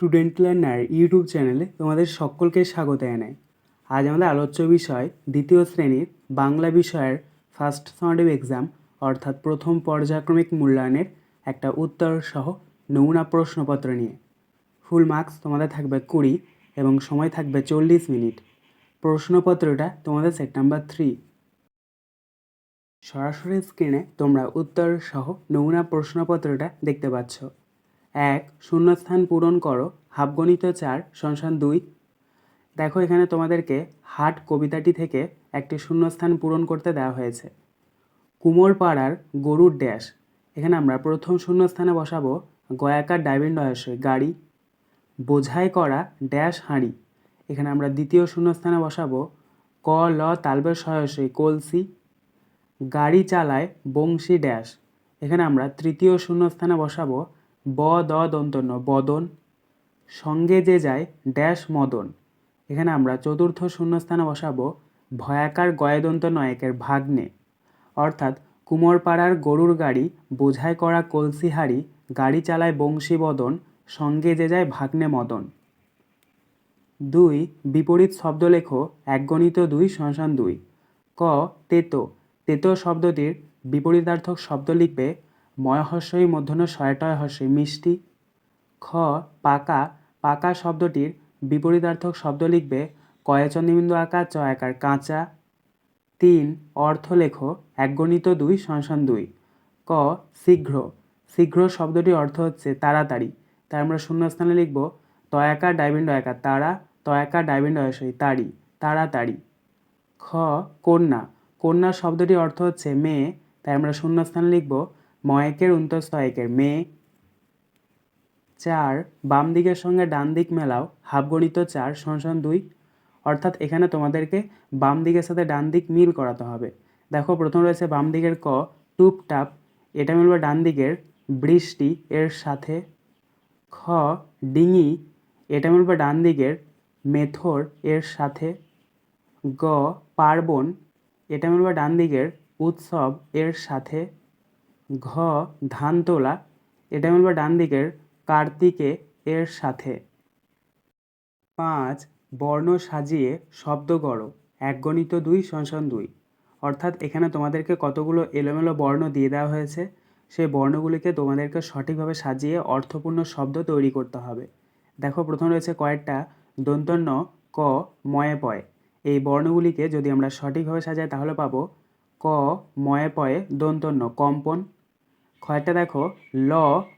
Student learner YouTube চ্যানেলে তোমাদের সকলকে স্বাগত জানাই। আজ আমাদের আলোচ্য বিষয় দ্বিতীয় শ্রেণির বাংলা বিষয়ের ফার্স্ট সামেটিভ এক্সাম অর্থাৎ প্রথম পর্যায়ক্রমিক মূল্যায়নের একটা উত্তর সহ নমুনা প্রশ্নপত্র নিয়ে। ফুল মার্কস তোমাদের থাকবে কুড়ি এবং সময় থাকবে চল্লিশ মিনিট। প্রশ্নপত্রটা তোমাদের সেট নাম্বার থ্রি সরাসরি স্ক্রিনে তোমরা উত্তর সহ নমুনা প্রশ্নপত্রটা দেখতে পাচ্ছ। এক, শূন্যস্থান পূরণ করো। হাফগণিত চার সংসান দুই। দেখো এখানে তোমাদেরকে হাট কবিতাটি থেকে একটি শূন্যস্থান পূরণ করতে দেওয়া হয়েছে। কুমোর পাড়ার গরুর ড্যাশ। এখানে আমরা প্রথম শূন্যস্থানে বসাবো গয়াকার ডাইভিন ডয়াসই গাড়ি। বোঝাই করা ড্যাশ হাঁড়ি। এখানে আমরা দ্বিতীয় শূন্যস্থানে বসাবো ক, ল তালবের সয়সই, কলসি। গাড়ি চালায় বংশী ড্যাশ। এখানে আমরা তৃতীয় শূন্যস্থানে বসাবো ব, দ দন্তন্য বদন। সঙ্গে যে যায়, ড্যাশ, মদন। এখানে আমরা চতুর্থ শূন্যস্থানে বসাবো ভয়াকার গয়দন্ত নয়কের ভাগ্নে। অর্থাৎ কুমোরপাড়ার গরুর গাড়ি বোঝাই করা কলসিহারি গাড়ি চালায় বংশী বদন, সঙ্গে যে যায় ভাগ্নে মদন। দুই, বিপরীত শব্দ লেখো এক গণিত দুই সংসান দুই। ক, তেতো। তেতো শব্দটির বিপরীতার্থক শব্দ লিখবে ময়হস্যই মধ্যন শয়টয় হস্যই মিষ্টি। খ, পাকা। পাকা শব্দটির বিপরীতার্থক শব্দ লিখবে কয়চন্দ্রবিন্দু আকার চ আকার কাঁচা। তিন অর্থ লেখো এক গণিত দুই সংসান দুই। ক, শীঘ্র। শীঘ্র শব্দটির অর্থ হচ্ছে তাড়াতাড়ি। তাই আমরা শূন্যস্থানে লিখব তয়াকার ডাইবিন্ড একা তারা তয়াকার ডাইবিন্ড অয়সই তাড়ি, তাড়াতাড়ি। খ, কন্যা। কন্যা শব্দটির অর্থ হচ্ছে মেয়ে, তাই আমরা শূন্যস্থানে লিখব ময়েকের উন্তস্তয়েকের মেয়ে। চার বাম দিকের সঙ্গে ডান দিক মেলাও, হাফগণিত চার সংসান দুই। অর্থাৎ এখানে তোমাদেরকে বাম দিকের সাথে ডান দিক মিল করাতে হবে। দেখো, প্রথম রয়েছে বাম দিকের ক টুপটাপ এটা মিলবে ডান দিকের বৃষ্টি, এর সাথে খ, ডিঙি। এটা মিলবে ডান দিকের মেথর, এর সাথে গ, পার্বণ। এটা মিলবে ডান দিকের উৎসব, এর সাথে ঘ, ধান তোলা। এটা মিলবে ডান দিকের, কার্তিকে এর সাথে। পাঁচ, বর্ণ সাজিয়ে শব্দ গড়ো। এক গণিত দুই সংসান দুই। অর্থাৎ এখানে তোমাদেরকে কতগুলো এলোমেলো বর্ণ দিয়ে দেওয়া হয়েছে, সেই বর্ণগুলিকে তোমাদেরকে সঠিকভাবে সাজিয়ে অর্থপূর্ণ শব্দ তৈরি করতে হবে। দেখো, প্রথম রয়েছে কয়েকটা। দন্তন্য, ক, ময়ে পয়। এই বর্ণগুলিকে যদি আমরা সঠিকভাবে সাজাই, তাহলে পাবো ক, ময়ে পয়ে, দন্তন্য, কম্পন। কয়েকটা দেখো, ল,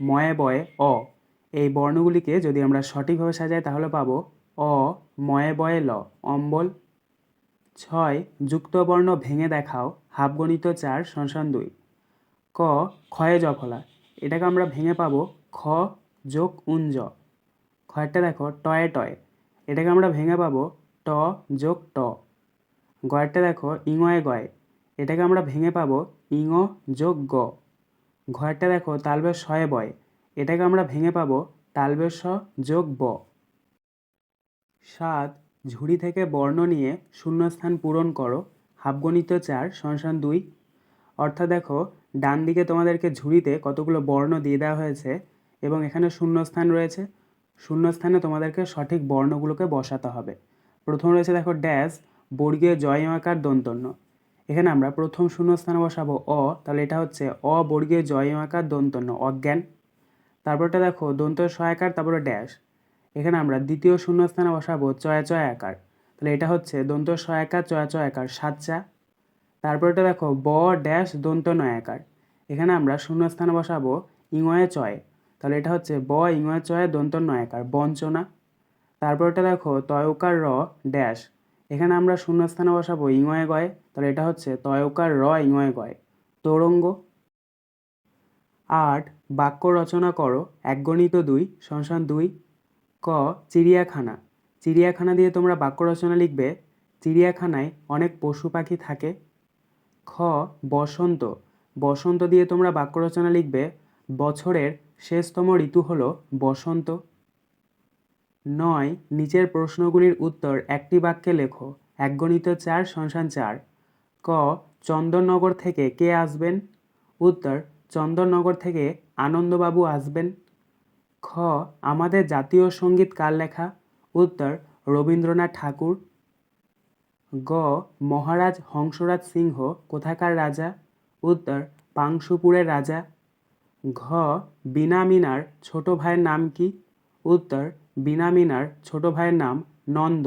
ময়ে বয়ে, অ। এই বর্ণগুলিকে যদি আমরা সঠিকভাবে সাজাই, তাহলে পাবো, অ, ময়ে বয়ে, ল। অম্বল। ছয় যুক্ত বর্ণ ভেঙে দেখাও, হাফগণিত চার সংসান দুই। ক, ক্ষয়ে জফলা এটাকে আমরা ভেঙে পাবো, খ, যোগ উঞ্জ খয়েরটা দেখো, টয়ে টয়ে। এটাকে আমরা ভেঙে পাবো, ট, যোগ, ট। গয়েরটা দেখো, ইঙয়ে গয়ে। এটাকে আমরা ভেঙে পাবো, ইঙ, যোগ, গ। ঘরটা দেখো তালবের শয়ে বয়। এটাকে আমরা ভেঙে পাবো তালবের স যোগ ব। সাত, ঝুড়ি থেকে বর্ণ নিয়ে শূন্যস্থান পূরণ করো, হাফগণিত চার সংসান দুই। অর্থাৎ দেখো, ডান দিকে তোমাদেরকে ঝুড়িতে কতগুলো বর্ণ দিয়ে দেওয়া হয়েছে এবং এখানে শূন্যস্থান রয়েছে। শূন্যস্থানে তোমাদেরকে সঠিক বর্ণগুলোকে বসাতে হবে। প্রথম রয়েছে দেখো, ড্যাশ, বর্গীয় জয় আকার দন্তন্য। এখানে আমরা প্রথম শূন্যস্থানে বসাবো অ, তাহলে এটা হচ্ছে অ বর্গীয় জয় আকার দন্তন্য, অজ্ঞান। তারপরটা দেখো, দন্ত সহায়কার, তারপরে ড্যাশ এখানে আমরা দ্বিতীয় শূন্যস্থানে বসাবো চয়া চয় আকার। তাহলে এটা হচ্ছে দন্ত সহায়কার, চয়া চয় আকার, সাতচা। তারপরটা দেখো, ব ড্যাশ দন্ত নয়াকার এখানে আমরা শূন্যস্থানে বসাবো ইংয়ে চয়। তাহলে এটা হচ্ছে ব ইংয়ে চয়, দন্ত নয়াকার বঞ্চনা। তারপরটা দেখো, তয়কার র ড্যাশ এখানে আমরা শূন্যস্থানে বসাবো ইংয়ে গয়। তাহলে এটা হচ্ছে তয়কার র ইংয়ে গয়। তরঙ্গ। আট, বাক্য রচনা করো এক গণিত দুই সংসান দুই, ক, চিড়িয়াখানা। চিড়িয়াখানা দিয়ে তোমরা বাক্য রচনা লিখবে, চিড়িয়াখানায় অনেক পশু পাখি থাকে। খ, বসন্ত। বসন্ত দিয়ে তোমরা বাক্য রচনা লিখবে, বছরের শেষতম ঋতু হল বসন্ত। নয়, নিচের প্রশ্নগুলির উত্তর একটি বাক্যে লেখো এক গণিত চার সংসান চার। ক, চন্দননগর থেকে কে আসবেন? উত্তর, চন্দননগর থেকে আনন্দবাবু আসবেন। খ, আমাদের জাতীয় সংগীত কার লেখা? উত্তর, রবীন্দ্রনাথ ঠাকুর। গ, মহারাজ হংসরাজ সিংহ কোথাকার রাজা? উত্তর, পাংশুপুরের রাজা। ঘ বিনামিনার ছোট ভাইয়ের নাম কি? উত্তর বিনামিনার ছোট ভাইয়ের নাম নন্দ।